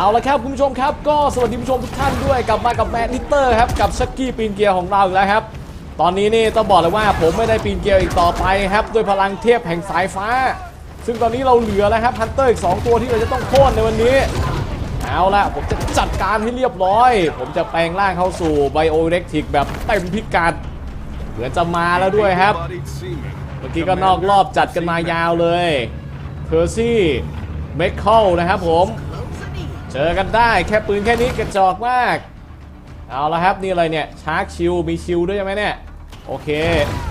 เอาละครับคุณผู้ชมครับ ก็สวัสดีผู้ชมทุกท่านด้วยกลับมากับแมนนิเตอร์ครับกับชักกี้ปีนเกียร์ของเราอีกแล้วครับ ตอนนี้นี่ต้องบอกเลยว่าผมไม่ได้ปีนเกียร์อีกต่อไปครับด้วยพลังเทพแห่งสายฟ้า ซึ่งตอนนี้เราเหลือแล้วครับฮันเตอร์อีก2ตัวที่เราจะต้องโค่นในวันนี้เอาละผมจะจัดการให้เรียบร้อย ผมจะแปลงร่างเข้าสู่ไบโอเล็กทริกแบบเต็มพิกัดเหมือนจะมาแล้วด้วยครับ เมื่อกี้ก็นอกรอบจัดกันมายาวเลยเพอร์ซี่เมคเคิลนะครับผม เจอกันได้แค่ปืนแค่นี้กระจอกมาก เอาละครับนี่อะไรเนี่ยชาร์กชิลมีชิลด้วยใช่ไหมเนี่ย โอเค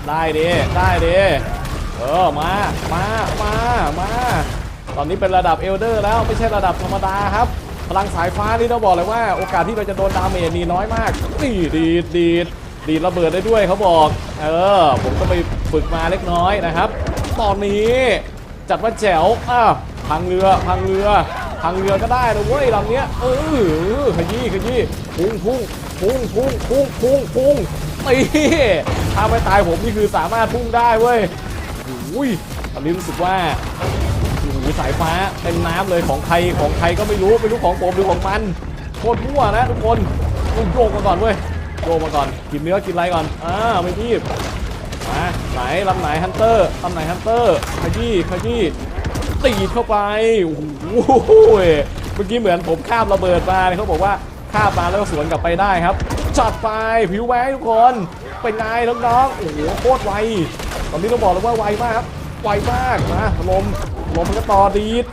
ได้ดีได้ดีเออมามามามาตอนนี้เป็นระดับเอลเดอร์แล้วไม่ใช่ระดับธรรมดาครับ พลังสายฟ้านี่ต้องบอกเลยว่า โอกาสที่เราจะโดนดาเมจนี่น้อยมากนี่ดีดดีดดีดระเบิดได้ด้วยเขาบอก เออ ผมก็ไปฝึกมาเล็กน้อยนะครับ ตอนนี้จัดว่าแจ๋วอ้าวพังเรือพังเรือ ทางเรือก็ได้นะเว้ยลำเนี้ยเออขยี้ขยี้พุ่งพุ่งพุ่งพุ่งพุ่งพุ่งพุ่งตีถ้าไม่ตายผมนี่คือสามารถพุ่งได้เว้ยอุ้ยตอนนี้รู้สึกว่าโอ้โหสายฟ้าเต็มน้ำเลยของใครของใครก็ไม่รู้ไม่รู้ของผมหรือของมันโคตรมั่วนะทุกคนต้องโยกมาก่อนเว้ยโยกมาก่อนกินเนื้อกินอะไรก่อนอ่าไม่รีบมาไหนลำไหนฮันเตอร์ลำไหนฮันเตอร์ขยี้ขยี้ ตีดเข้าไปโอ้โหเมื่อกี้เหมือนผมข้ามระเบิดมาเขาบอกว่าข้ามมาแล้วก็สวนกลับไปได้ครับจัดไปผิวแหวทุกคนเป็นไงน้องๆโอ้โหโคตรไวตอนนี้ต้องบอกเลยว่าไวมากครับไวมากนะลมลมมันก็ต่อดีด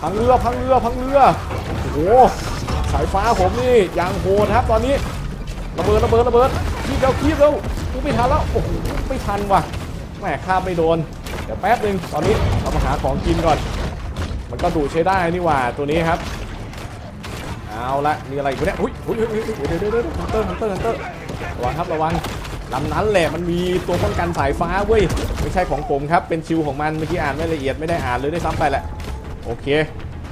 พังเรือพังเรือพังเรือโอ้โหสายฟ้าผมนี่ยางโหดครับ ตอนนี้ระเบิดระเบิดระเบิดคีบเร็วคีบเร็วกูไม่ทันแล้วโอ้โหไม่ทันว่ะแหมข้ามไม่โดน ดี๋ยวแป๊บหนึงตอนนี้เรามาหาของกินก่อน มันก็ดูใช้ได้นี่หว่าตัวนี้ครับ เอาละมีอะไรอยู่เนี่ยอุ้ยอุ้ยอุ้ยอุ้ยเดี๋ยวเดี๋ยวเดี๋ยวฮันเตอร์ฮันเตอร์ฮันเตอร์ระวังครับระวังลำนั้นแหละมันมีตัวป้องกันสายฟ้าเว้ยไม่ใช่ของผมครับเป็นชิวของมันเมื่อกี้อ่านไม่ละเอียดไม่ได้อ่านเลยได้ซ้ำไปแหละโอเค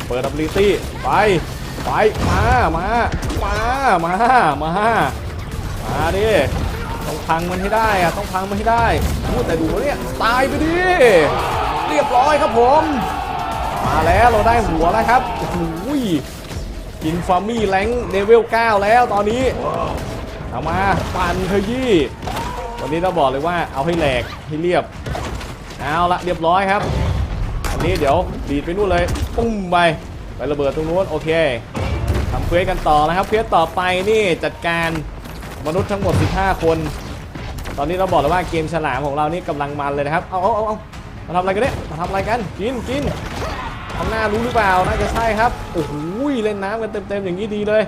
เปิดดับลิตี้ไปไปมามามามามามาดิต้องพังมันให้ได้อะต้องพังมันให้ได้ พูดแต่ดูเนี่ยตายไปดิเรียบร้อยครับผม มาแล้วเราได้หัวแล้วครับโอ้โหกินฟาร์มี่แรงเลเวล9แล้วตอนนี้เอามาปั่นเธอยี่วันนี้เราบอกเลยว่าเอาให้แหลกให้เรียบ เอาละเรียบร้อยครับ อันนี้เดี๋ยวดีดไปนู่นเลยปุ้มไปไประเบิดตรงนู้นโอเคทำเควสกันต่อนะครับเควสต่อไปนี่จัดการมนุษย์ทั้งหมด 15 คน ตอนนี้เราบอกเลยว่าเกมฉลามของเรานี่กำลังมันเลยนะครับ เอาเอาเอาเอามาทำอะไรกันเนี่ย มาทำอะไรกัน กินกินข้างหน้ารู้หรือเปล่า น่าจะใช่ครับ โอ้โห เล่นน้ำกันเต็มๆอย่างนี้ดีเลย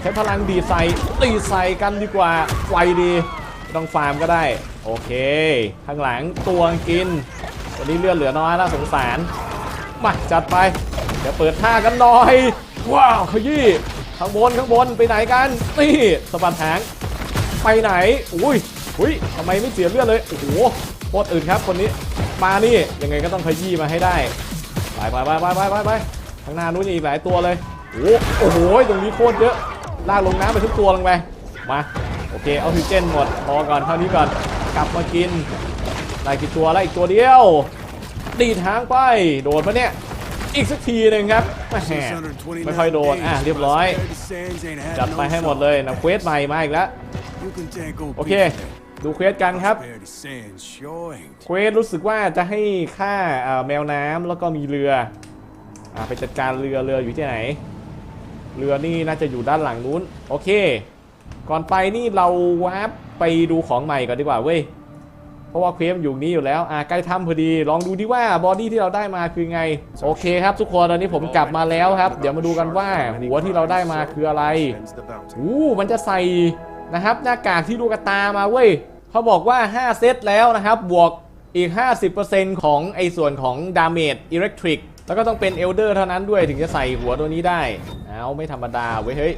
ใช้พลังดีใส่ตีใส่กันดีกว่า ไวดีต้องฟาร์มก็ได้ โอเค ข้างหลังตัวกินวันนี้เลือดเหลือน้อยน่าสงสาร มาจัดไป เดี๋ยวเปิดท่ากันหน่อย ว้าวขยี้ข้างบนข้างบนไปไหนกัน นี่สะบัดหาง ไปไหน อุ้ย อุ้ยทำไมไม่เสียเลือดเลย โอ้โหโคตรอื่นครับคนนี้ มานี่ ยังไงก็ต้องขยี้มาให้ได้ ไปไปไปไปไปไปไปข้างหน้านู้นอีกหลายตัวเลย โอ้โห ตรงนี้โคตรเยอะ ลากลงน้ำไปทุกตัวลงไป มา โอเค เอาซิเจนหมด พอก่อนเท่านี้ก่อน กลับมากิน ได้กี่ตัวแล้วอีกตัวเดียว ดีทางไป โดดปะเนี่ย อีกสักทีหนึ่งครับแหมไม่ค่อยโดน อะ เรียบร้อย จัดไปให้หมดเลยนะเควสใหม่มาอีกแล้วโอเค ดูเควสกันครับ เควสรู้สึกว่าจะให้ค่าเอ่อแมวน้ำแล้วก็มีเรืออ่าไปจัดการเรือเรืออยู่ที่ไหน เรือนี่น่าจะอยู่ด้านหลังนู้น โอเค ก่อนไปนี่เราวาร์ปไปดูของใหม่ก่อนดีกว่าเว้ย เพราะว่าเควสมันอยู่นี้อยู่แล้วอ่าใกล้ถ้ำพอดี ลองดูดิว่าบอดี้ที่เราได้มาคือไง โอเคครับทุกคนตอนนี้ผมกลับมาแล้วครับ เดี๋ยวมาดูกันว่าหัวที่เราได้มาคืออะไรอู้มันจะใส่นะครับหน้ากากที่ลูกตามาเว้ย เขาบอกว่า 5 เซตแล้วนะครับ บวกอีก 50%ของไอ้ส่วนของดาเมจอิเล็กทริกแล้วก็ต้องเป็นเอลเดอร์เท่านั้นด้วยถึงจะใส่หัวตัวนี้ได้ เอาไม่ธรรมดาเว้ยเฮ้ย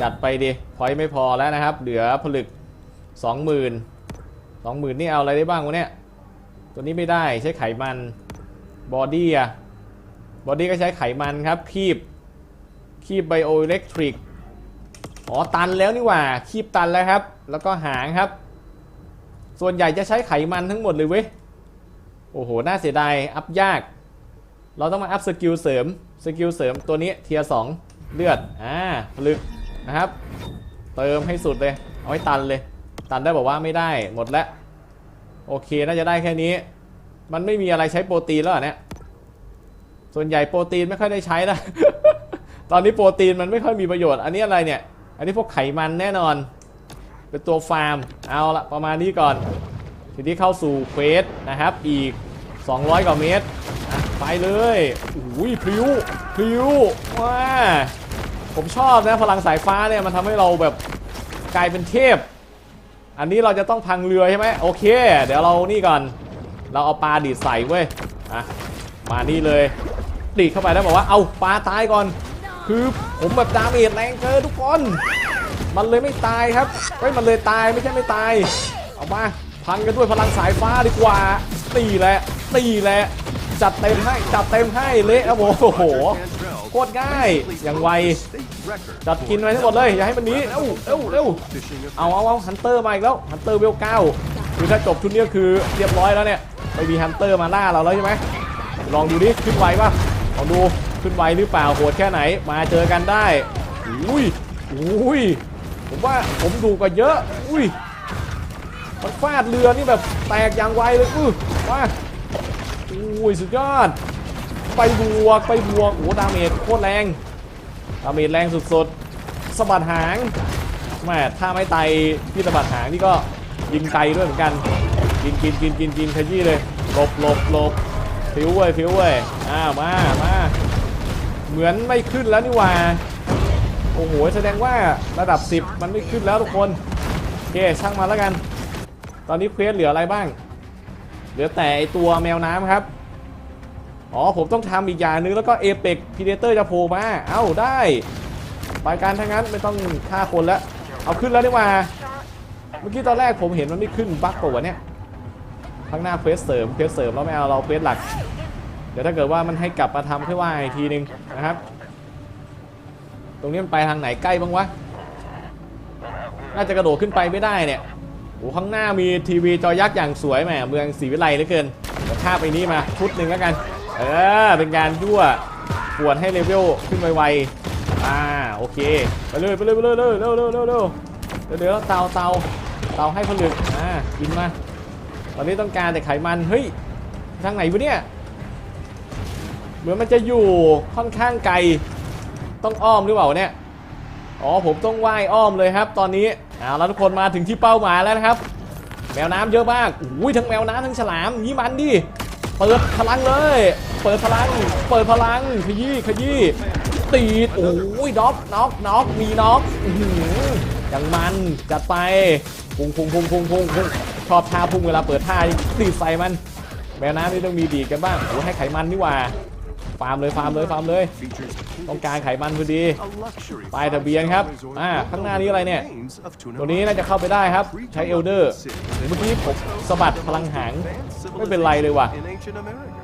จัดไปดิพอยไม่พอแล้วนะครับ เหลือผลึก 20,000 20,000 นี่เอาอะไรได้บ้างวะเนี่ย ตัวนี้ไม่ได้ใช้ไขมันบอดี้อะบอดี้ก็ใช้ไขมันครับคีบคีบไบโออิเล็กทริกอ๋อตันแล้วนี่หว่าคีบตันแล้วครับ แล้วก็หางครับ ส่วนใหญ่จะใช้ไขมันทั้งหมดเลยเว้ย โอ้โห น่าเสียดาย อัพยาก เราต้องมาอัพสกิลเสริม สกิลเสริมตัวนี้เทียร์สองเลือด อ่าผลึกนะครับ เติมให้สุดเลย เอาให้ตันเลย ตันได้บอกว่าไม่ได้ หมดแล้ว โอเค น่าจะได้แค่นี้ มันไม่มีอะไรใช้โปรตีนแล้วเหรอเนี่ย ส่วนใหญ่โปรตีนไม่ค่อยได้ใช้นะ ตอนนี้โปรตีนมันไม่ค่อยมีประโยชน์ อันนี้อะไรเนี่ย อันนี้พวกไขมันแน่นอน เป็นตัวฟาร์ม เอาละประมาณนี้ก่อน ทีนี้เข้าสู่เควสนะครับ อีก 200 กว่าเมตร ไปเลยอุ้ยพลิ้วพลิ้วว้าผมชอบนะพลังสายฟ้าเนี่ยมันทำให้เราแบบกลายเป็นเทพ อันนี้เราจะต้องพังเรือใช่ไหมโอเค เดี๋ยวเรานี่ก่อน เราเอาปลาดีดใส่เว้ยอะมานี่เลยดีดเข้าไปแล้วบอกว่าเอาปลาตายก่อน คือผมแบบดาเมจแรงเกินทุกคน มันเลยไม่ตายครับเฮ้ยมันเลยตายไม่ใช่ไม่ตาย เอามาพังกันด้วยพลังสายฟ้าดีกว่าตีแหละตีแหละจัดเต็มให้จัดเต็มให้เละครับผมโอ้โหโคตรง่ายอย่างไวจัดกินไปทั้งหมดเลยอย่าให้มันหนีเร็วเร็วเร็วเอาเอาเอาฮันเตอร์มาอีกแล้วฮันเตอร์เวลเก้าคือถ้าจบชุดนี้คือเรียบร้อยแล้วเนี่ยไม่มีฮันเตอร์มาล่าเราแล้วใช่ไหมลองดูดิขึ้นไวป่ะลองดูขึ้นไวหรือเปล่าโหดแค่ไหนมาเจอกันได้อุ้ยอุ้ย ผมว่าผมดูกว่าเยอะ อุ้ย มันฟาดเรือนี่แบบแตกอย่างไวเลยอื้อมาอุ้ยสุดยอด ไปบวกไปบวกโอ้ดาเมจโคตรแรง ดาเมจแรงสุดๆสะบัดหางแม่ถ้าไม่ไตที่สะบัดหางนี่ก็ยิงไกลด้วยเหมือนกัน กินกินกินกินกินขยี้เลยหลบหลบหลบฟิวเว้ยฟิวเว้ยอ้าวมามาเหมือนไม่ขึ้นแล้วนี่ว่า โอ้โห แสดงว่าระดับ 10 มันไม่ขึ้นแล้วทุกคน โอเค ช่างมาแล้วกัน ตอนนี้เควสเหลืออะไรบ้าง เหลือแต่ตัวแมวน้ำครับ อ๋อ ผมต้องทำอีกอย่างนึง แล้วก็เอเปกพีเดเตอร์จะโผล่มา เอ้า ได้ไปการทั้งนั้นไม่ต้องฆ่าคนแล้ว เอาขึ้นแล้วนี่ว่า เมื่อกี้ตอนแรกผมเห็นมันไม่ขึ้นบั๊กปะวะเนี่ยข้างหน้าเควสเสริมเควสเสริมแล้วไม่เอาเราเควสหลัก เดี๋ยวถ้าเกิดว่ามันให้กลับมาทำค่อยว่าอีกทีนึงนะครับ ตรงนี้มันไปทางไหนใกล้บ้างวะ น่าจะกระโดดขึ้นไปไม่ได้เนี่ยโอ้ข้างหน้ามีทีวีจอยักษ์อย่างสวยแหมเมืองศรีวิไลเหลือเกินข้าไปนี้มาชุดหนึ่งแล้วกัน เออ เป็นการยั่วปวดให้เลเวลขึ้นไวๆอ่าโอเค ไปเลยไปเลยไปเลยเร็วเร็วเร็วเร็วเร็วเดี๋ยวเดี๋ยวเตาเตาเตาให้ผลึกอ่ากินมาตอนนี้ต้องการแต่ไขมันเฮ้ยทางไหนวะเนี่ยเหมือนมันจะอยู่ค่อนข้างไกล ต้องอ้อมหรือเปล่าเนี่ยอ๋อผมต้องว่ายอ้อมเลยครับ ตอนนี้เอาแล้วทุกคนมาถึงที่เป้าหมายแล้วนะครับ แมวน้ำเยอะมากอุ้ยทั้งแมวน้ำทั้งฉลามยี่มันดิเปิดพลังเลย เปิดพลัง เปิดพลังขยี้ขยี้ตีดโอ้ยน็อกน็อกน็อกมีน็อกอย่างมันจัดไปพุ่งพุ่งพุ่งพุ่งพุ่งพุ่งชอบท่าพุ่งเวลาเปิดท่าตีดใส่มัน แมวน้ำนี่ต้องมีดีกันบ้างโอ้ให้ไขมันนี่ว่า ฟาร์มเลยฟาร์มเลยฟาร์มเลย ต้องการไขมันพอดีป้ายทะเบียนครับอ่าข้างหน้านี้อะไรเนี่ย ตัวนี้น่าจะเข้าไปได้ครับ ใช้เอลเดอร์เมื่อกี้ผมสะบัดพลังหางไม่เป็นไรเลยว่ะ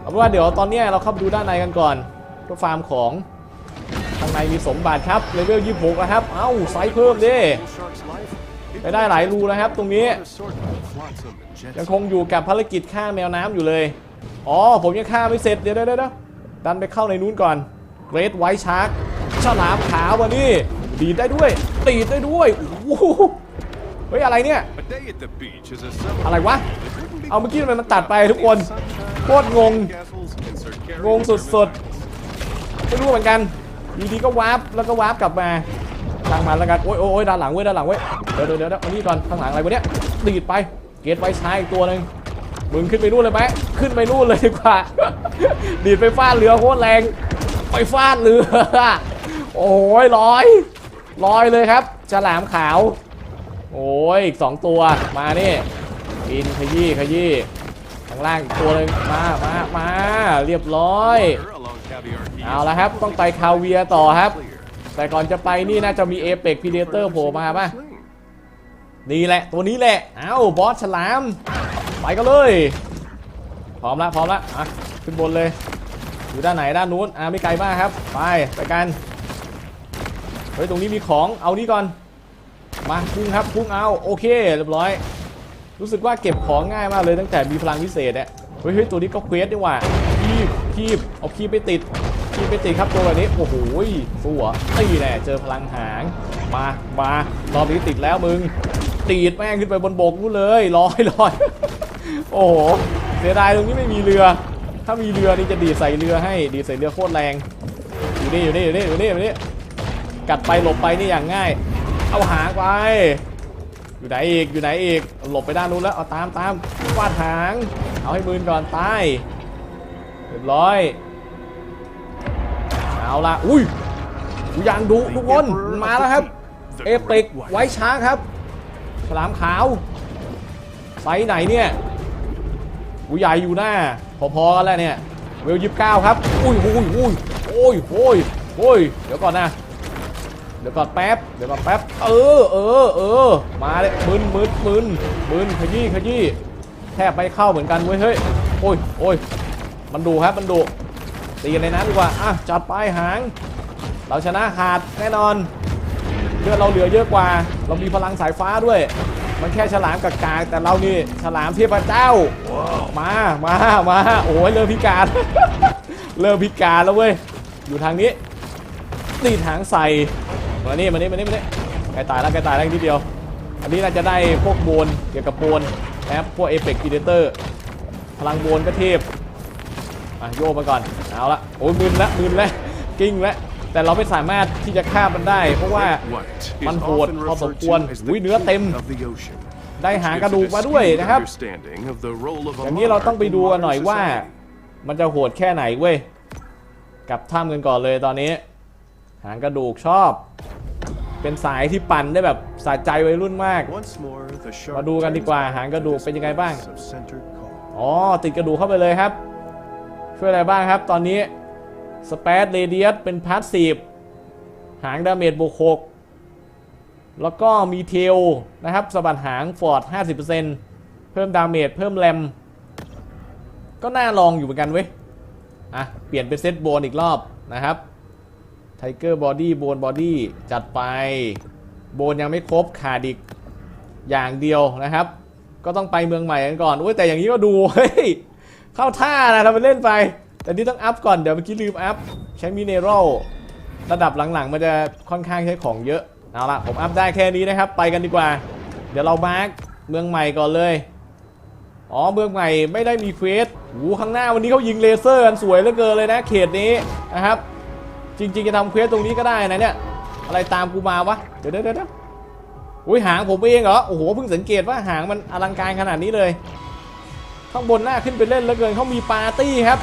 เอาเป็นว่าเดี๋ยวตอนนี้เราเข้าไปดูด้านในกันก่อนเพื่อฟาร์มของข้างในมีสมบัติครับเลเวล26นะครับ เอ้าไซส์เพิ่มดิไปได้หลายรูแล้วครับ ตรงนี้ ยังคงอยู่กับภารกิจฆ่าแมวน้ำอยู่เลย อ๋อ ผมยังฆ่าไม่เสร็จ เดี๋ยวเดี๋ยวเดี๋ยว ดันไปเข้าในนู้นก่อนเกรดไวท์ชาร์กฉลามขาววันนี้ดีดได้ด้วย ตีดได้ด้วยโอ้โหเฮ้ยอะไรเนี่ย อะไรวะ เอาเมื่อกี้ทำไมมันตัดไปทุกคนโคตรงง งงสุดๆ ไม่รู้เหมือนกันอยู่ดีก็วาร์ปแล้วก็วาร์ปกลับมาทางมันแล้วกัน โอ้ยโอ้ยด้านหลังเว้ยด้านหลังเว้ย เดี๋ยวเดี๋ยวเดี๋ยวเอานี่ก่อนข้างหลังอะไรวะเนี่ยดีดไป เกตไว้ช้าอีกตัวหนึ่ง มึงขึ้นไปนู่นเลยไหมขึ้นไปนู่นเลยดีกว่า ดีดไปฟาดเรือโคตรแรง ไปฟาดเรือ โอ้ยลอยลอยเลยครับฉลามขาว โอ้ยอีกสองตัว มานี่กินขยี้ขยี้ข้างล่างอีกตัวหนึ่งมามามาเรียบร้อย เอาละครับ ต้องไปคาเวียต่อครับ แต่ก่อนจะไปนี่น่าจะมีเอเปกพีเดเตอร์โผล่มาป่ะนี่แหละ ตัวนี้แหละ เอ้าบอสฉลาม ไปกันเลย พร้อมละพร้อมละอะขึ้นบนเลย อยู่ด้านไหนด้านนู้นอะไม่ไกลมากครับ ไปไปกันเฮ้ยตรงนี้มีของเอานี่ก่อน มาพุ่งครับพุ่งเอาโอเคเรียบร้อย รู้สึกว่าเก็บของง่ายมากเลยตั้งแต่มีพลังพิเศษเนี่ยเฮ้ยตัวนี้ก็เควสดีกว่าคีบคีบเอาคีบไปติดกินไปติดครับตัวแบบนี้โอ้โหสู้เหรอตีแน่เจอพลังหางมามารอบนี้ติดแล้วมึงตีดแม่งขึ้นไปบนบกนู่นเลยลอยลอย โอ้โห เสียดายตรงนี้ไม่มีเรือ ถ้ามีเรือนี่จะดีใส่เรือให้ ดีใส่เรือโคตรแรง อยู่นี่อยู่นี่อยู่นี่อยู่นี่อยู่นี่ กัดไปหลบไปนี่อย่างง่าย เอาหางไป อยู่ไหนอีก อยู่ไหนอีก หลบไปด้านนู้นแล้ว เอาตามตามวาดหาง เอาให้มืนก่อนตายเรียบร้อย เอาละอุ้ยยังดุทุกคน มาแล้วครับ เอปิกไว้ช้างครับ ฉลามขาวไซไหนเนี่ย กูใหญ่อยู่หน้า พอๆกันแล้วเนี่ย เวลยิบเก้าครับ อุ้ยอุ้ยอุ้ยโอ้ยโอ้ยโอ้ย เดี๋ยวก่อนนะ เดี๋ยวก่อนแป๊บ เดี๋ยวก่อนแป๊บ เออเออเออ มาเลยมึนมึนมึนมึนขยี้ขยี้ แทบไม่เข้าเหมือนกันเว้ยเฮ้ย โอ้ยโอ้ยมันดูครับ มันดูตีกันในนั้นดีกว่า อะ จัดไปหาง เราชนะขาดแน่นอน เลือดเราเหลือเยอะกว่า เรามีพลังสายฟ้าด้วย มันแค่ฉลามกากาแต่เรานี่ฉลามเทพเจ้า มามามาโอ้ยเริ่มพิการ เริ่มพิการแล้วเว้ย อยู่ทางนี้ตีทางใส่ มานี่มานี่มานี่มานี่ใกล้ตายแล้วใกล้ตายแล้วนิดเดียว อันนี้น่าจะได้พวกโบนเกี่ยวกับโบนนะครับพวกเอเ x ก p ีเดเตอร์ พลังโบนก็เทพอะโยกมาก่อน เอาละโอ้ยมึนละมึนละกิ้งละ แต่เราไม่สามารถที่จะฆ่ามันได้ เพราะว่า White มัน is โหด often พอสม referred ควร to as อุ้ย the เนื้อเต็ม king of the ocean. ได้หาง This กระ gives ดู a กมาด้วย skewed นะครับ understanding of the role of a อย่างนี้เราต้องไป monarch ดู in กันหน่อย modern ว่า society. มันจะโหดแค่ไหนเว้ยกลับถ้ำกันก่อนเลยตอนนี้ หางกระดูกชอบ เป็นสายที่ปั่นได้แบบสะใจวัยรุ่นมาก Once more, the shark มาดูกันดีกว่า turns หางกระดูกเป็นยังไงบ้าง of centered calm. อ๋อติดกระดูกเข้าไปเลยครับ ช่วยอะไรบ้างครับ ตอนนี้ สเปซเรเดียสเป็นพาสซีฟหางดาเมจบวกหกแล้วก็มีเทลนะครับสะบัดหางฟอร์ด 50%เพิ่มดาเมจเพิ่มแรม ก็น่าลองอยู่เหมือนกันเว้ย อะ เปลี่ยนเป็นเซตโบนอีกรอบนะครับไทเกอร์บอดี้โบนบอดี้จัดไป โบนยังไม่ครบขาดอีกอย่างเดียวนะครับ ก็ต้องไปเมืองใหม่กันก่อนอุ้ยแต่อย่างนี้ก็ดู เฮ้ย เข้าท่านะทำไปเล่นไป แต่นี่ต้องอัพก่อนเดี๋ยวเมื่อกี้ลืมอัพใช้มิเนรัลระดับหลังๆ มันจะค่อนข้างใช้ของเยอะ เอาละผมอัพได้แค่นี้นะครับ ไปกันดีกว่า เดี๋ยวเรามาร์กเมืองใหม่ก่อนเลย อ๋อเมืองใหม่ไม่ได้มีเควสหูข้างหน้าวันนี้เขายิงเลเซอร์กันสวยเหลือเกินเลยนะ เขตนี้นะครับ จริง ๆ จะทำเควสตรงนี้ก็ได้นะเนี่ย อะไรตามกูมาวะ เดี๋ยวเดี๋ยวเดี๋ยวอุ้ยหางผมเองเหรอ โอ้โหเพิ่งสังเกตว่าหางมันอลังการขนาดนี้เลย ข้างบนหน้าขึ้นไปเล่นแล้วเกินเขามีปาร์ตี้ครับ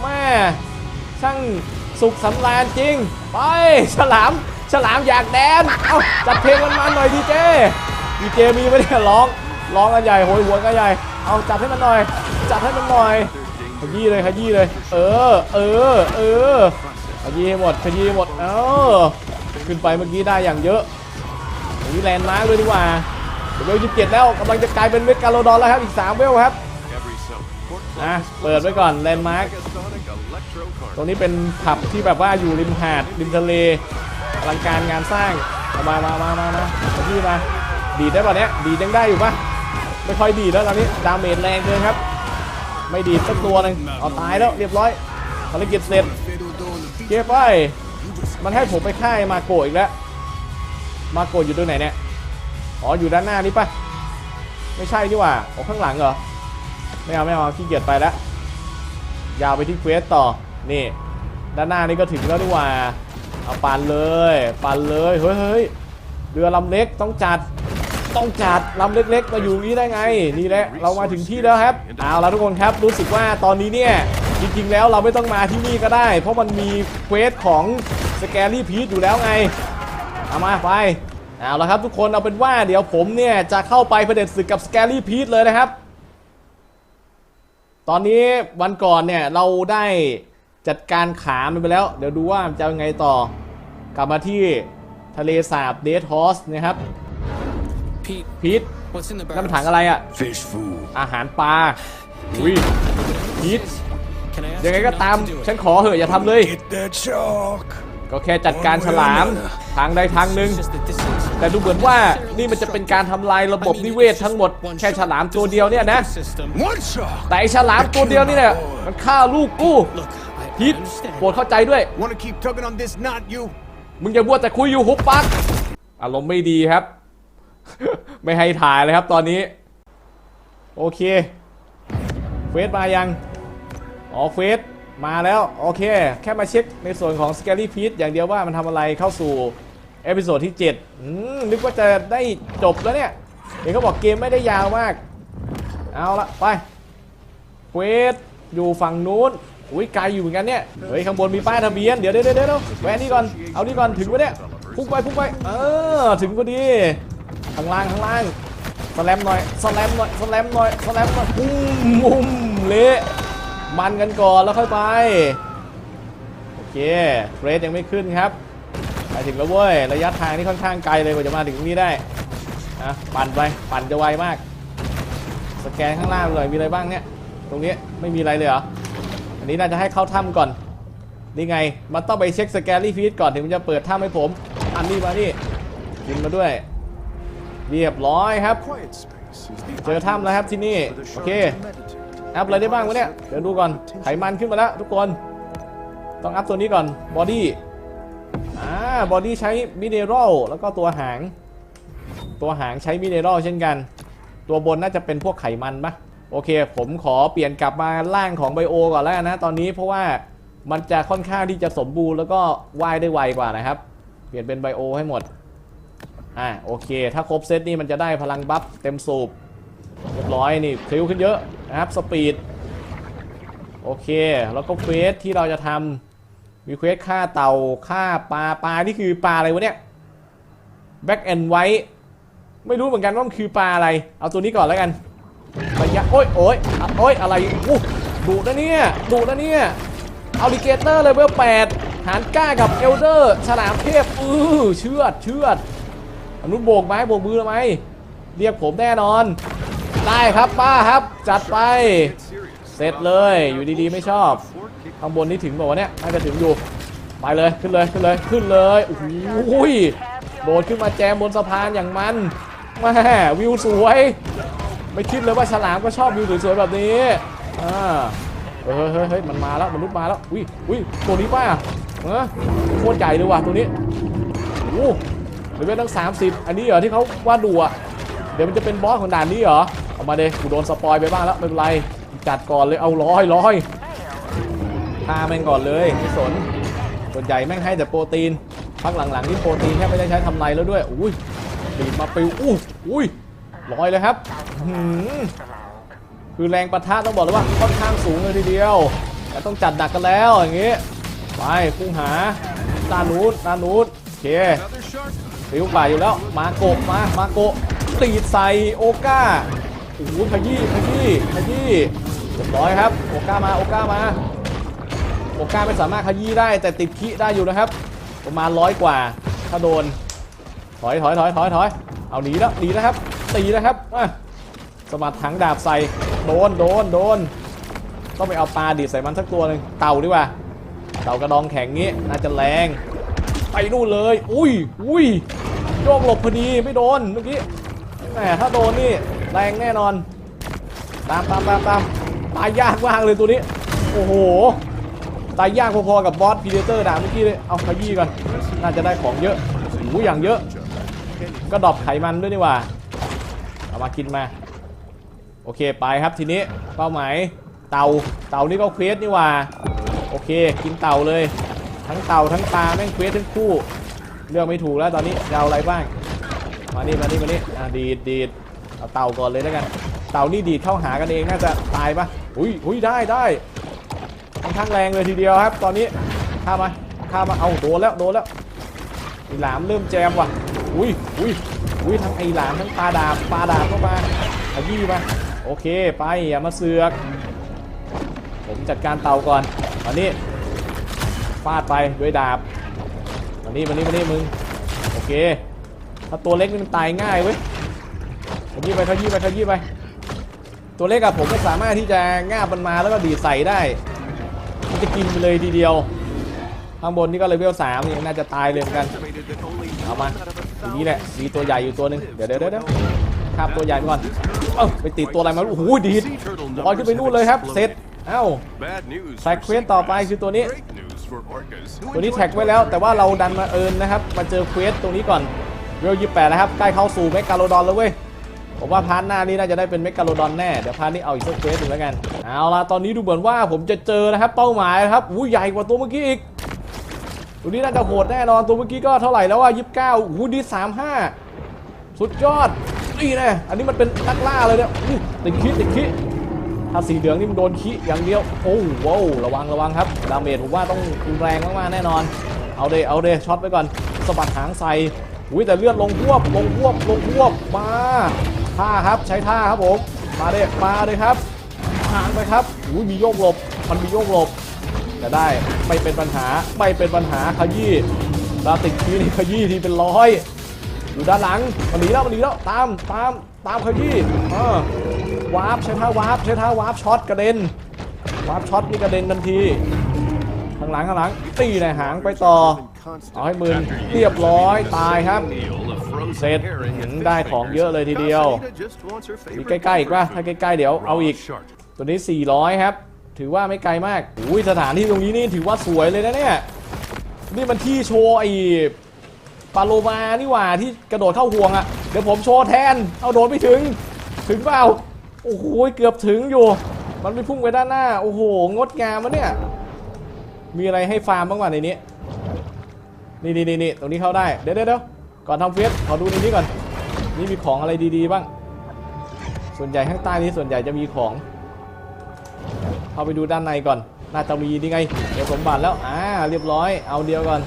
แม่ช่างสุขสำราญจริง ไปฉลามฉลามอยากแดนเอ้าจัดเพลงมันมาหน่อยดีเจดีเจมีไม่ได้ร้องร้องกันใหญ่โหยหวนกันใหญ่เอาจัดให้มันหน่อย จัดให้มันหน่อยขยี้เลยขยี้เลย เออเออเออขยี้ให้หมดขยี้ให้หมดเออขึ้นไปเมื่อกี้ได้อย่างเยอะอย่างนี้แลนด์มาร์กเลยดีกว่า เวลยี่สิบเจ็ดแล้วกำลังจะกลายเป็นเวกกาโลดอนแล้วครับอีก 3 เวลครับ Every summer, Port อะเปิดไว้ก่อนแลนด์มาร์ก Megasonic Electro ตรงนี้เป็นผับที่แบบว่าอยู่ริมหาดริมทะเลอลังการงานสร้างมามามามามาพี่มาดีดได้ป่ะเนี้ยดีดยังได้อยู่ป่ะไม่ค่อยดีแล้วตอนนี้ดาเมจแรงเกินครับ ไม่ดีสักตัวนึงเอาตายแล้วเรียบร้อยภารกิจเสร็จเก็บไปมันให้ผมไปค่ายมาโกอีกแล้ว มาโกอยู่ตรงไหนเนี่ย อ๋ออยู่ด้านหน้านี่ปะไม่ใช่นี่หว่าโอ้ข้างหลังเหรอไม่เอาไม่เอาขี้เกียจไปแล้วยาวไปที่เควสต่อนี่ด้านหน้านี่ก็ถึงแล้วนี่หว่าเอาปันเลยปันเลยเฮ้ยเฮ้ยเรือลำเล็กต้องจัดต้องจัดลำเล็กๆมาอยู่นี้ได้ไงนี่แหละเรามาถึงที่แล้วครับเอาละทุกคนครับรู้สึกว่าตอนนี้เนี่ยจริงๆแล้วเราไม่ต้องมาที่นี่ก็ได้ เพราะมันมีเควสของสแกรี่พีทอยู่แล้วไงเอามาไป เอาละครับทุกคนเอาเป็นว่าเดี๋ยวผมเนี่ยจะเข้าไปเผด็จศึกกับสแกรี่พีทเลยนะครับ ตอนนี้วันก่อนเนี่ยเราได้จัดการขามันไปแล้ว เดี๋ยวดูว่ามันจะยังไงต่อ กลับมาที่ทะเลสาบเดทฮอสนะครับ Pete, พีท what's in the นั่น barrels? มันถังอะไรอะ่ะ Fish food. อาหารปลาอุ้ยพีท Can I ask ยังไง you ก็ not ตาม to do it? ฉันขอเหอะอย่าทำเลย Get that shark. ก็แค่จัดการฉลาม ทางใดทางหนึ่ง It's just that this is แต่ดูเหมือนว่านี่มันจะเป็นการทำลายระบบนิเวศทั้งหมดแค่ฉลามตัวเดียวเนี่ยนะ system. One shark. แต่ไอ้ฉลามตัวเดียวนี่เนี่ยมันฆ่าลูกกู Look, I, พีทโปรดเข้าใจด้วย Want to keep tugging on this knot, you? มึงอย่าบัวแต่คุยอยู่หุบปักอารมณ์ไม่ดีครับ ไม่ให้ถ่ายเลยครับตอนนี้ โอเค เฟสมายัง อ๋อเฟสมาแล้ว โอเค แค่มาเช็คในส่วนของ Scary p e t อย่างเดียวว่ามันทำอะไรเข้าสู่ เอพิโซดที่7อืมนึกว่าจะได้จบแล้วเนี่ยเห็นเขาบอกเกมไม่ได้ยาวมาก เอาละไปเฟสอยู่ฝั่งนู้นอุ้ยไกลอยู่เหมือนกันเนี่ย เฮ้ยข้างบนมีป้ายทะเบียนเดี๋ยวเดี๋ยวเดี๋ยวเดี๋ยวแวะนี่ก่อน เอานี่ก่อนถึงปะเนี่ยพุ่งไปพุ่งไป เออถึงพอดี ข้างล่างข้างล่างสแลมหน่อยสแลมหน่อยสแลมหน่อยสแลมหน่อยปุ้มมุมเละมันกันก่อนแล้วค่อยไป โอเคเรสยังไม่ขึ้นครับ ไปถึงแล้วเว้ย ระยะทางนี่ค่อนข้างไกลเลยกว่าจะมาถึงตรงนี้ได้นะปั่นไป ปั่นจะไวมาก สแกนข้างล่างเลยมีอะไรบ้างเนี่ย ตรงนี้ไม่มีอะไรเลยเหรอ อันนี้น่าจะให้เข้าถ้ำก่อน นี่ไง มันต้องไปเช็คสแกนลี่ฟีดก่อนถึงมันจะเปิดถ้ำให้ผม อันนี้มานี่กินมาด้วย เรียบร้อยครับ เจอถ้ำแล้วครับที่นี่ โอเคอัพอะไรได้บ้างวะเนี่ย เดี๋ยวดูก่อน ไขมันขึ้นมาแล้วทุกคน ต้องอัพตัวนี้ก่อน บอดี้ อ่า บอดี้ใช้มิเนรัลแล้วก็ตัวหาง ตัวหางใช้มิเนรัลเช่นกัน ตัวบนน่าจะเป็นพวกไขมันปะโอเค ผมขอเปลี่ยนกลับมาล่างของไบโอก่อนแล้วนะตอนนี้เพราะว่ามันจะค่อนข้างที่จะสมบูรณ์แล้วก็ว่ายได้ไวกว่านะครับ เปลี่ยนเป็นไบโอให้หมด อ่าโอเค ถ้าครบเซตนี่มันจะได้พลังบัฟเต็มสูบเรียบร้อยนี่คลิวขึ้นเยอะนะครับสปีดโอเค แล้วก็เควสที่เราจะทำ มีเควสฆ่าเต่าฆ่าปลาปลานี่คือปลาอะไรวะเนี่ยแบ็กแอนด์ไวท์ไม่รู้เหมือนกันว่ามันคือปลาอะไร เอาตัวนี้ก่อนแล้วกันระยะโอ้ยโอ้ยโอ้ยอะไรอู้ดุนะเนี่ยดุนะเนี่ยเอัลิเกเตอร์เลเวล8หานก้ากับเอลเดอร์ฉลามเทพอือเชือดเชือดอนุนโบกไม้โบกมือทำไมเรียกผมแน่นอน ได้ครับป้าครับจัดไป เสร็จเลยอยู่ดีๆไม่ชอบข้างบนนี่ถึงบอกว่าเนี่ยน่าจะถึงอยู่ไปเลยขึ้นเลยขึ้นเลยขึ้นเลยโอ้โหโดดขึ้นมาแจมบนสะพานอย่างมันแม่วิวสวย ไม่คิดเลยว่าฉลามก็ชอบวิวสวยๆแบบนี้อ่าเฮ้ยเฮ้ยเฮ้ยมันมาแล้วมันุษย์มาแล้วอุ้ยอุ้ยตัวนี้ป้าเออโคตรใหญ่เลยว่ะตัวนี้โอ้หเลเวลตั้ง 30 อันนี้เหรอที่เขาว่าดูอะเดี๋ยวมันจะเป็นบอสของด่านนี้เหรอเอามาเดกูโดนสปอยไปบ้างแล้วไม่เป็นไร จัดก่อนเลยเอาร้อยร้อยฆ่าแม่งก่อนเลยไม่สนส่วนใหญ่แม่งให้แต่โปรตีนพักหลังๆนี่โปรตีนแทบไม่ได้ใช้ทำไรแล้วด้วยอุ้ยดีดมาปิวอู้อุ้ยร้อยเลยครับคือแรงประทะต้องบอกเลยว่าค่อนข้างสูงเลยทีเดียวแต่ต้องจัดหนักกันแล้วอย่างงี้ไปพุ่งหาด้านนู้นด้านนู้นโอเค Another shark. ฟิวป่าอยู่แล้วมาโกะมามาโกะตีดใส่โอก้าโอ้โหขยี้ขยี้ขยี้ รียบร้อยครับ โอก้ามา โอก้ามา โอก้าไม่สามารถขยี้ได้แต่ติดขี้ได้อยู่นะครับ ประมาณร้อยกว่า ถ้าโดน ถอยถอยถอยถอยถอยเอาหนีแล้วหนีแล้วครับ ตีแล้วครับสมัดถังดาบใส่ โดนโดนโดน ต้องไปเอาปลาดีดใส่มันสักตัวหนึ่งเต่าดีกว่า เต่ากระดองแข็งงี้น่าจะแรง ไปนู่นเลย อุ้ยอุ้ยโยกหลบพอดีไม่โดนเมื่อกี้แหมถ้าโดนนี่แรงแน่นอน ตามตามตามตาม ตายยากมากเลยตัวนี้ โอ้โห ตายยากพอๆกับบอสพีเดเตอร์ด่าเมื่อกี้เลย เอาขยี้ก่อน น่าจะได้ของเยอะหูอย่างเยอะ ก็ดรอปไขมันด้วยนี่ว่า เอามากินมา โอเคไปครับทีนี้เป้าหมายเต่าเต่านี่ก็เควสนี่ว่า โอเค กินเต่าเลย ทั้งเต่าทั้งปลาแม่งเควสทั้งคู่ เลือกไม่ถูกแล้วตอนนี้จะเอาอะไรบ้าง มานี่มานี่มานี่อะดีดดีดเอาเต่าก่อนเลยแล้วกัน เต่านี่ดีดเข้าหากันเองน่าจะตายปะ อุ้ยอุ้ยได้ได้ค่อนข้างแรงเลยทีเดียวครับ ตอนนี้ข้ามาข้ามาเอาโดนแล้วโดนแล้วไอ้หลามเริ่มแจมว่ะอุ้ยอุ้ยอุ้ยทั้งไอ้หลามทั้งปลาดาบปลาดาบเข้ามาขยี้มาโอเคไปอย่ามาเสือก ผมจัดการเต่าก่อนมานี่ฟาดไปด้วยดาบมานี่มานี่มานี่มึงโอเคถ้าตัวเล็กนี่มันตายง่ายเว้ยขยี้ไปขยี้ไปขยี้ไป ตัวเล็กอะผมก็สามารถที่จะง่าบมันมาแล้วก็ดีใส่ได้มันจะกินไปเลยทีเดียว ข้างบนนี่ก็เลเวลสามยังน่าจะตายเลยเหมือนกัน เอามาทีนี้แหละมีตัวใหญ่อยู่ตัวหนึ่งเดี๋ยวเดี๋ยวเดี๋ยวเดี๋ยวข้ามตัวใหญ่ไปก่อน เอ้าไปติดตัวอะไรมาโอ้โหดีดลอยขึ้นไปนู่นเลยครับ เสร็จ เอ้าแท็กเควสต่อไปคือตัวนี้ ตัวนี้แท็กไว้แล้ว แต่ว่าเราดันมาเอินนะครับ มาเจอเควสตรงนี้ก่อนเวลยี่แปดแล้วครับ ใกล้เข้าสู่เมกาโลดอนแล้วเว้ย ผมว่าพาร์ทหน้านี้น่าจะได้เป็นเมกาโลดอนแน่ เดี๋ยวพาร์ทนี้เอาอีกสักเควสหนึ่งแล้วกัน เอาละตอนนี้ดูเหมือนว่าผมจะเจอนะครับเป้าหมายครับอู้ใหญ่กว่าตัวเมื่อกี้อีกตัวนี้น่าจะโหดแน่นอนตัวเมื่อกี้ก็เท่าไหร่แล้วว่ายี่สิบเก้าอู้ดีสามห้าสุดยอดนี่แน่อันนี้มันเป็นนักล่าเลยเนี่ยอู้ติดคิดติดคิดถ้าสีเหลืองนี่มันโดนขีอย่างเดียว โอ้โหระวังระวังครับดาเมจผมว่าต้องรุนแรงมากๆแน่นอน เอาเดเอาเดช็อตไปก่อนสะบัดหางใส่อุ้ยแต่เลือดลงพวบลงพวบลงพวบมา ท่าครับใช้ท่าครับผมมาเดมาเลยครับหางไปครับอุ้ยมีโยกหลบมันมีโยกหลบจะได้ไม่เป็นปัญหาไม่เป็นปัญหาขยี้ดาติดขี้นี่ขยี้ทีเป็นร้อยอยู่ด้านหลังมันหนีแล้วมันหนีแล้วตามตามตามขยี้เออวาร์ปใช้ท่าวาร์ปใช้ท่าวาร์ปช็อตกระเด็นวาร์ปช็อตนี่กระเด็นทันทีข้างหลังข้างหลังตีในหางไปต่อเอาให้มึนเรียบร้อยตายครับ เสร็จหืมได้ของเยอะเลยทีเดียวมีใกล้ๆอีกป่ะถ้าใกล้ๆเดี๋ยวเอาอีก ตัวนี้ 400 ครับ ถือว่าไม่ไกลมากอุ้ยสถานที่ตรงนี้นี่ถือว่าสวยเลยนะเนี่ยนี่มันที่โชว์ไอ้ปาโลมานี่หว่าที่กระโดดเข้าห่วงอะ่ะเดี๋ยวผมโชว์แทน เอาโดดไม่ถึง ถึงเปล่าโอ้โหเกือบถึงอยู่ มันไม่พุ่งไปด้านหน้า โอ้โห งดงามมะเนี่ย มีอะไรให้ฟาร์มบ้างวะในนี้ นี่นี่นี่ตรงนี้เข้าได้ เดี๋ยวเดี๋ยว ก่อนทำเฟสขอดูในนี้ก่อน นี่มีของอะไรดีๆบ้าง ส่วนใหญ่ข้างใต้นี้ส่วนใหญ่จะมีของเข้าไปดูด้านในก่อน น่าจะมีนี่ไงเดี๋ยวสมบัติแล้ว อ่า เรียบร้อย เอาเดียวก่อน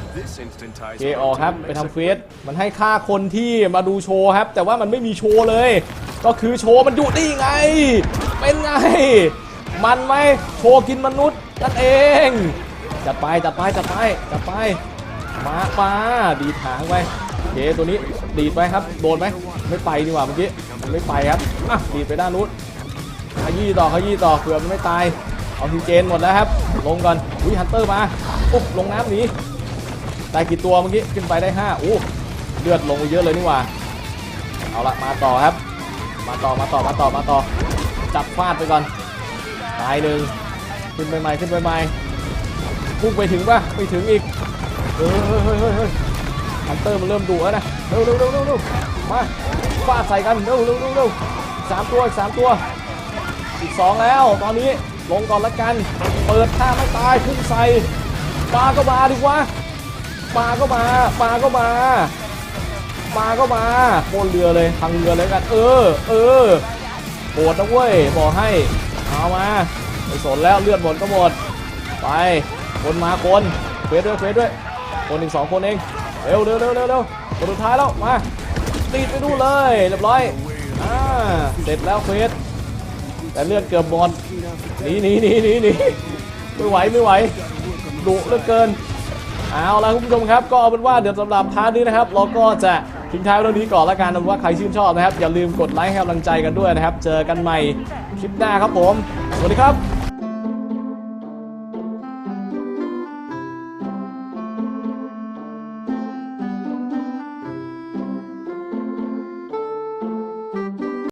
เจออกครับ ไปทำเฟสมันให้ค่าคนที่มาดูโชว์ครับ แต่ว่ามันไม่มีโชว์เลย ก็คือโชว์มันอยู่นี่ไง เป็นไง มันไหมโชว์กินมนุษย์นั่นเองจัดไปจัดไปจัดไปจัดไป มามาดีดหางไปโอ เคตัวนี้ดีดไปครับ โดนไหมไม่ไปดีกว่าเมื่อกี้มันไม่ไปครับอะดีดไปด้านนู้นขยี้ต่อขยี้ต่อเผื่อมันไม่ตายออกซิเจนหมดแล้วครับ ลงก่อนอุ้ยฮันเตอร์มาปุ๊บลงน้ำหนีได้กี่ตัวเมื่อกี้ขึ้นไปได้5อู้เลือดลงไปเยอะเลยนี่หว่าเอาละมาต่อครับ มาต่อมาต่อมาต่อมาต่อจับฟาดไปก่อนตายหนึ่งขึ้นไปใหม่ขึ้นไปใหม่พุ่งไปถึงปะไม่ถึงอีกเฮ้ยเฮ้ยเฮ้ย ฮันเตอร์มันเริ่มดุแล้วนะ เร็วเร็วเร็วเร็วมาฟาดใส่กัน เร็วเร็วเร็วเร็วสามตัวสามตัว อีกสองแล้ว ตอนนี้ลงก่อนละกัน เปิดท่าไม่ตายพุ่งใส่ปลาก็มาดิวะปลาก็มาปลาก็มาปลาก็มาโคนเรือเลยพังเรือเลยกัน เออ เออโหดนะเว้ยบอกให้เอามาไม่สนแล้วเลือดหมดก็หมดไปคนมาคนเฟสด้วยเฟสด้วยคนอีกสองคนเอง เร็วเร็วเร็วเร็วเร็วสุดท้ายแล้ว มาตีไปดูเลยเรียบร้อยอ่าเสร็จแล้วเฟสแต่เลือดเกือบหมดหนีหนีหนีหนีหนีไม่ไหวไม่ไหวดุเหลือเกินเอาละคุณผู้ชมครับก็เอาเป็นว่าเดี๋ยวสำหรับพาร์ทนี้นะครับ เราก็จะทิ้งท้ายเรื่องนี้ก่อนละกันนะว่าใครชื่นชอบนะครับ อย่าลืมกดไลค์ให้กำลังใจกันด้วยนะครับ เจอกันใหม่คลิปหน้าครับผม สวัสดีครับ